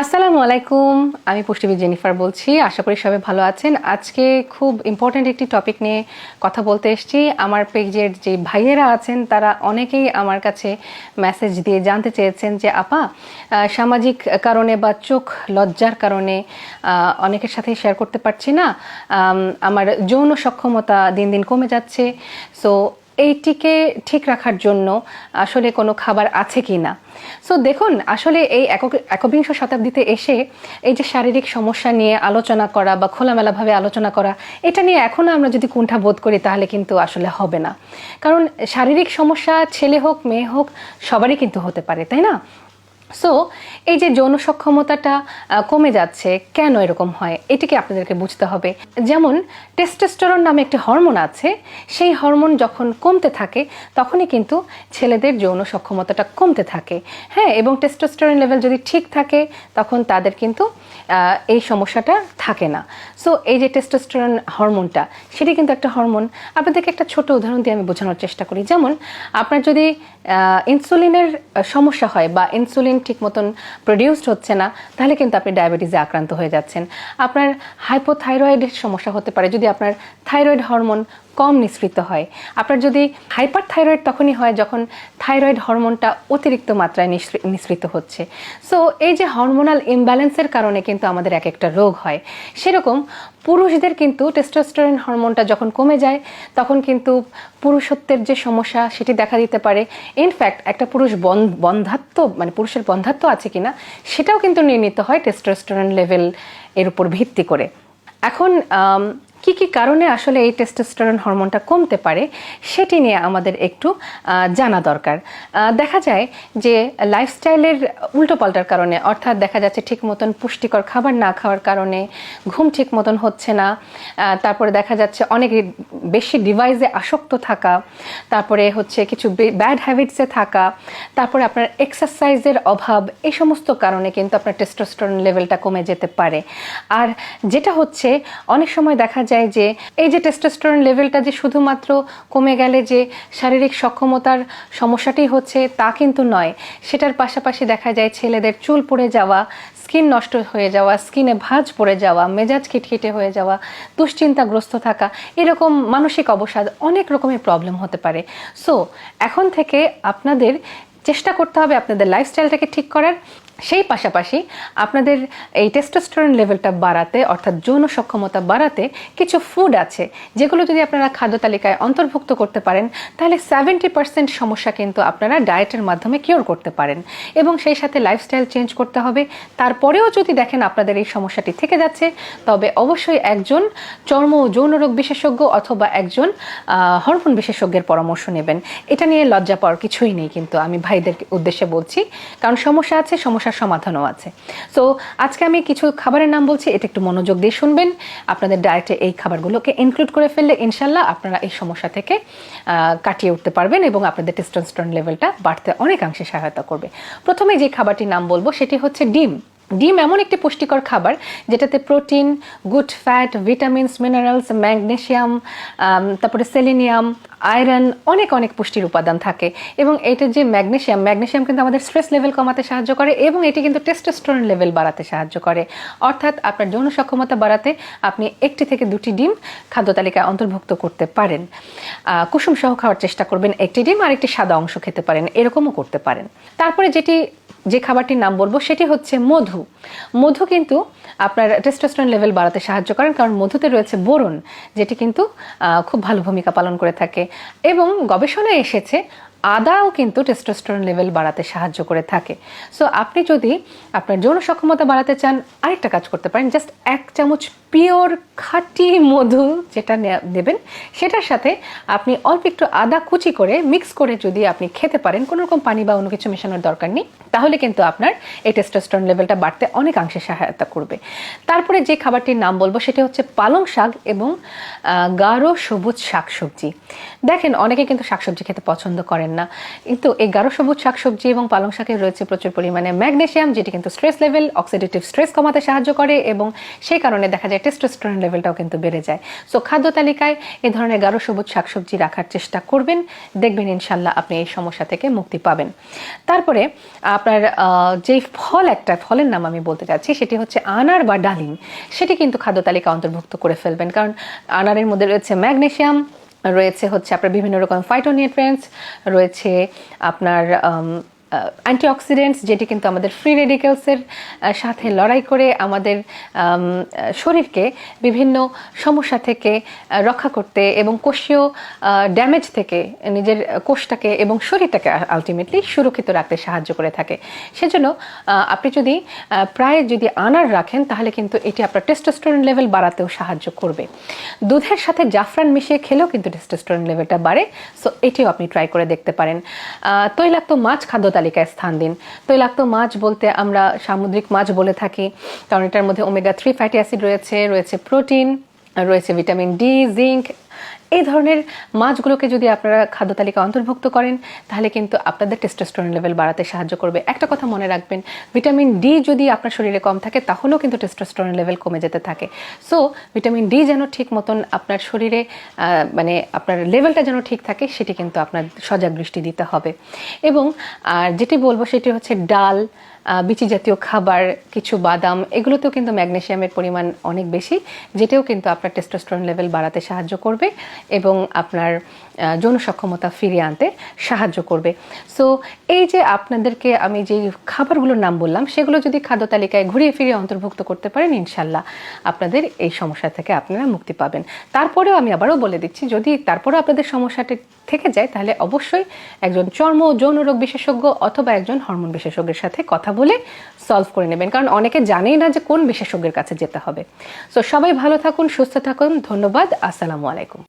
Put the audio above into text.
আসসালামু আলাইকুম, আমি পুষ্টিবিদ জেনিফার বলছি, আশা করি সবাই ভালো আছেন। আজকে খুব ইম্পর্ট্যান্ট একটি টপিক নিয়ে কথা বলতে এসেছি। আমার পেজের যে ভাইয়েরা আছেন, তারা অনেকেই আমার কাছে মেসেজ দিয়ে জানতে চেয়েছেন যে, আপা সামাজিক কারণে বা চোখ লজ্জার কারণে অনেকের সাথে শেয়ার করতে পারছি না। আমার যৌন সক্ষমতা দিন দিন কমে যাচ্ছে। সো এইটিকে ঠিক রাখার জন্য আসলে কোনো খাবার আছে কি না। সো দেখুন, আসলে এই একবিংশ শতাব্দীতে এসে এই যে শারীরিক সমস্যা নিয়ে আলোচনা করা বা খোলামেলাভাবে আলোচনা করা, এটা নিয়ে এখনও আমরা যদি কুণ্ঠা বোধ করি, তাহলে কিন্তু আসলে হবে না। কারণ শারীরিক সমস্যা, ছেলে হোক, মেয়ে হোক, সবারই কিন্তু হতে পারে, তাই না? সো এই যে যৌন সক্ষমতাটা কমে যাচ্ছে, কেন এরকম হয়? এটিকে আপনাদেরকে বুঝতে হবে। যেমন টেস্টোস্টেরন নামে একটি হরমোন আছে, সেই হরমোন যখন কমতে থাকে, তখনই কিন্তু ছেলেদের যৌন সক্ষমতাটা কমতে থাকে। হ্যাঁ এবং টেস্টোস্টেরন লেভেল যদি ঠিক থাকে, তখন তাদের কিন্তু এই সমস্যাটা থাকে না। সো এই যে টেস্টোস্টেরন হরমোনটা সেটি কিন্তু একটা হরমোন আপনাদেরকে একটা ছোট উদাহরণ দিয়ে আমি বোঝানোর চেষ্টা করি। যেমন, আপনার যদি ইনসুলিনের সমস্যা হয় বা ইনসুলিন ঠিক মতন প্রডিউসড হচ্ছে না, তাহলে কিন্তু আপনি ডায়াবেটিসে আক্রান্ত হয়ে যাচ্ছেন। আপনার হাইপোথাইরয়েডের সমস্যা হতে পারে। যদি আপনার থাইরয়েড হরমোন কম নিঃসৃত হয়। আপনার যদি হাইপার থাইরয়েড তখনই হয় যখন থাইরয়েড হরমোনটা অতিরিক্ত মাত্রায় নিঃসৃ- নিঃসৃত হচ্ছে। সো এই যে হরমোনাল ইমব্যালেন্সের কারণে কিন্তু আমাদের এক একটা রোগ হয়। সেরকম পুরুষদের কিন্তু টেস্টোস্টেরন হরমোনটা যখন কমে যায়, তখন কিন্তু পুরুষত্বের যে সমস্যা সেটি দেখা দিতে পারে। ইনফ্যাক্ট একটা পুরুষ বন- বন্ধাত্ব মানে পুরুষের বন্ধাত্ব আছে কিনা, সেটাও কিন্তু নির্ণীত হয় টেস্টোস্টেরন লেভেল এর উপর ভিত্তি করে। এখন কি কি কারণে আসলে এই টেস্টোস্টেরন হরমোনটা কমতে পারে সেটি নিয়ে আমাদের একটু জানা দরকার। দেখা যায় যে লাইফস্টাইলের উল্টোপাল্টার কারণে, অর্থাৎ দেখা যাচ্ছে ঠিক মতন পুষ্টিকর খাবার না খাওয়ার কারণে, ঘুম ঠিক মতন হচ্ছে না তারপরে দেখা যাচ্ছে অনেক বেশি ডিভাইসে আসক্ত থাকা, তারপরে হচ্ছে কিছু ব্যাড হ্যাবিটসে থাকা, তারপরে আপনার এক্সারসাইজের অভাব এই সমস্ত কারণে কিন্তু আপনার টেস্টোস্টেরন লেভেলটা কমে যেতে পারে। আর যেটা হচ্ছে, অনেক সময় দেখা যায় যে এই যে টেস্টোস্টেরন লেভেলটা যে শুধুমাত্র কমে গেলে যে শারীরিক সক্ষমতার সমস্যাটি হচ্ছে তা কিন্তু নয়। সেটার পাশাপাশি দেখা যায় ছেলেদের চুল পড়ে যাওয়া স্কিন নষ্ট হয়ে যাওয়া স্কিনে ভাঁজ পড়ে যাওয়া, মেজাজ খিটখিটে হয়ে যাওয়া, দুশ্চিন্তাগ্রস্ত থাকা, এরকম মানসিক অবসাদ অনেক রকমের প্রবলেম হতে পারে। সো এখন থেকে আপনাদের চেষ্টা করতে হবে আপনাদের লাইফস্টাইলটাকে ঠিক করার। সেই পাশাপাশি আপনাদের এই টেস্টোস্টেরন লেভেলটা বাড়াতে, অর্থাৎ যৌন সক্ষমতা বাড়াতে কিছু ফুড আছে, যেগুলো যদি আপনারা খাদ্য তালিকায় অন্তর্ভুক্ত করতে পারেন, তাহলে সেভেন্টি পার্সেন্ট সমস্যা কিন্তু আপনারা ডায়েটের মাধ্যমে কিওর করতে পারেন। এবং সেই সাথে লাইফস্টাইল চেঞ্জ করতে হবে। তারপরেও যদি দেখেন আপনাদের এই সমস্যাটি থেকে যাচ্ছে, তবে অবশ্যই একজন চর্ম ও যৌন রোগ বিশেষজ্ঞ অথবা একজন হরমোন বিশেষজ্ঞের পরামর্শ নেবেন। এটা নিয়ে লজ্জা পাওয়ার কিছুই নেই কিন্তু আমি ভাইদের উদ্দেশ্যে বলছি। কারণ সমস্যা আছে সমস্যার সমাধানও আছে। সো আজকে আমি কিছু খাবারের নাম বলছি, এটা একটু মনোযোগ দিয়ে শুনবেন। আপনাদের ডায়েটে এই খাবারগুলোকে ইনক্লুড করে ফেললে ইনশাল্লাহ আপনারা এই সমস্যা থেকে কাটিয়ে উঠতে পারবেন এবং আপনাদের টেস্টোস্টেরন লেভেলটা বাড়তে অনেকাংশে সহায়তা করবে। প্রথমে যে খাবারটির নাম বলব, সেটি হচ্ছে ডিম। ডিম এমন একটি পুষ্টিকর খাবার যেটাতে protein, good fat, vitamins, minerals, magnesium তারপরে সেলিনিয়াম, আয়রন অনেক অনেক পুষ্টির উপাদান থাকে। এবং এটার যে ম্যাগনেশিয়াম ম্যাগনেশিয়াম কিন্তু আমাদের স্ট্রেস লেভেল কমাতে সাহায্য করে এবং এটি কিন্তু টেস্টোস্টেরন লেভেল বাড়াতে সাহায্য করে। অর্থাৎ আপনার যৌন সক্ষমতা বাড়াতে আপনি একটি থেকে দুটি ডিম খাদ্য তালিকায় অন্তর্ভুক্ত করতে পারেন। কুসুম সহ খাওয়ার চেষ্টা করবেন একটি ডিম আর একটি সাদা অংশ খেতে পারেন, এরকমও করতে পারেন। তারপরে যেটি যে খাবারটির নাম বলব সেটি হচ্ছে মধু। মধু কিন্তু আপনার টেস্টোস্টেরন লেভেল বাড়াতে সাহায্য করেন কারণ মধুতে রয়েছে বোরন, যেটি কিন্তু খুব ভালো ভূমিকা পালন করে থাকে। এবং গবেষণায় এসেছে আদাও কিন্তু টেস্টোস্টেরন লেভেল বাড়াতে সাহায্য করে থাকে। সো আপনি যদি আপনার যৌন সক্ষমতা বাড়াতে চান, আরেকটা কাজ করতে পারেন। জাস্ট এক চামচ পিওর খাঁটি মধু যেটা নে- দেবেন সেটার সাথে আপনি অল্প একটু আদা কুচি করে মিক্স করে যদি আপনি খেতে পারেন, কোনো রকম পানি বা অন্য কিছু মেশানোর দরকার নেই, তাহলে কিন্তু আপনার এই টেস্টোস্টেরন লেভেলটা বাড়তে অনেকাংশে সহায়তা করবে। তারপরে যে খাবারটির নাম বলব, সেটা হচ্ছে পালং শাক এবং গাঢ় সবুজ শাকসবজি। দেখেন, অনেকে কিন্তু শাকসবজি খেতে পছন্দ করেন না। কিন্তু এই গাঢ় সবুজ শাকসবজি এবং পালং শাকে রয়েছে প্রচুর পরিমাণে ম্যাগনেশিয়াম, যেটি কিন্তু স্ট্রেস লেভেল অক্সিডেটিভ স্ট্রেস কমাতে সাহায্য করে এবং সেই কারণে দেখা যায় টেস্টোস্টেরন লেভেলটাও কিন্তু বেড়ে যায়। সো খাদ্য তালিকায় এ ধরনের গাঢ় সবুজ শাকসবজি রাখার চেষ্টা করবেন। দেখবেন ইনশাল্লাহ আপনি এই সমস্যা থেকে মুক্তি পাবেন। তারপরে আপনার যেই ফল একটা, ফলের নাম আমি বলতে চাচ্ছি, সেটি হচ্ছে আনার বা ডালিম। সেটি কিন্তু খাদ্য তালিকা অন্তর্ভুক্ত করে ফেলবেন। কারণ আনারের মধ্যে রয়েছে ম্যাগনেসিয়াম রয়েছে হচ্ছে আপনার বিভিন্ন রকম ফাইটোনিউট্রিয়েন্টস রয়েছে আপনার অ্যান্টিঅক্সিডেন্টস যেটি কিন্তু আমাদের ফ্রি রেডিকেলসের সাথে লড়াই করে আমাদের শরীরকে বিভিন্ন সমস্যা থেকে রক্ষা করতে এবং কোষীয় ড্যামেজ থেকে, নিজের কোষটাকে এবং শরীরটাকে আলটিমেটলি সুরক্ষিত রাখতে সাহায্য করে থাকে। সেজন্য আপনি যদি প্রায় যদি আনার রাখেন, তাহলে কিন্তু এটি আপনার টেস্টোস্টেরন লেভেল বাড়াতেও সাহায্য করবে। দুধের সাথে জাফরান মিশিয়ে খেলেও কিন্তু টেস্টোস্টেরন লেভেলটা বাড়ে সো এটিও আপনি ট্রাই করে দেখতে পারেন। তৈলাক্ত মাছ খাদ্য তালিকায় স্থান দিন। তৈলাক্ত মাছ বলতে আমরা সামুদ্রিক মাছ বলে থাকি, কারণ এটার মধ্যে ওমেগা থ্রি ফ্যাটি অ্যাসিড রয়েছে রয়েছে প্রোটিন রয়েছে ভিটামিন ডি জিঙ্ক এই ধরনের মাছগুলোকে যদি আপনারা খাদ্য তালিকা অন্তর্ভুক্ত করেন, তাহলে কিন্তু আপনাদের টেস্টোস্টেরন লেভেল বাড়াতে সাহায্য করবে। একটা কথা মনে রাখবেন ভিটামিন ডি যদি আপনার শরীরে কম থাকে, তাহলেও কিন্তু টেস্টোস্টেরন লেভেল কমে যেতে থাকে। সো ভিটামিন ডি যেন ঠিক মতন আপনার শরীরে মানে আপনার লেভেলটা যেন ঠিক থাকে, সেটি কিন্তু আপনার সজাগ দৃষ্টি দিতে হবে। এবং, আর যেটি বলব, সেটি হচ্ছে ডাল বিচি জাতীয় খাবার, কিছু বাদাম, এগুলোতেও কিন্তু ম্যাগনেশিয়ামের পরিমাণ অনেক বেশি, যেটাও কিন্তু আপনার টেস্টোস্টেরন লেভেল বাড়াতে সাহায্য করবে। এবং আপনার যৌন সক্ষমতা ফিরিয়ে আনতে সাহায্য করবে। সো এই যে আপনাদেরকে আমি যে খাবারগুলোর নাম বললাম, সেগুলো যদি খাদ্য তালিকায় ঘুরিয়ে ফিরিয়ে অন্তর্ভুক্ত করতে পারেন ইনশাল্লাহ আপনাদের এই সমস্যা থেকে আপনারা মুক্তি পাবেন। তারপরেও আমি আবারও বলে দিচ্ছি, যদি তারপরেও আপনাদের সমস্যাটি থেকে যায়, তাহলে অবশ্যই একজন চর্ম যৌন রোগ বিশেষজ্ঞ অথবা একজন হরমোন বিশেষজ্ঞের সাথে কথা বলে সলভ করে নেবেন। কারণ অনেকে জানেই না যে কোন বিশেষজ্ঞের কাছে যেতে হবে। সো সবাই ভালো থাকুন, সুস্থ থাকুন, ধন্যবাদ, আসসালামু আলাইকুম।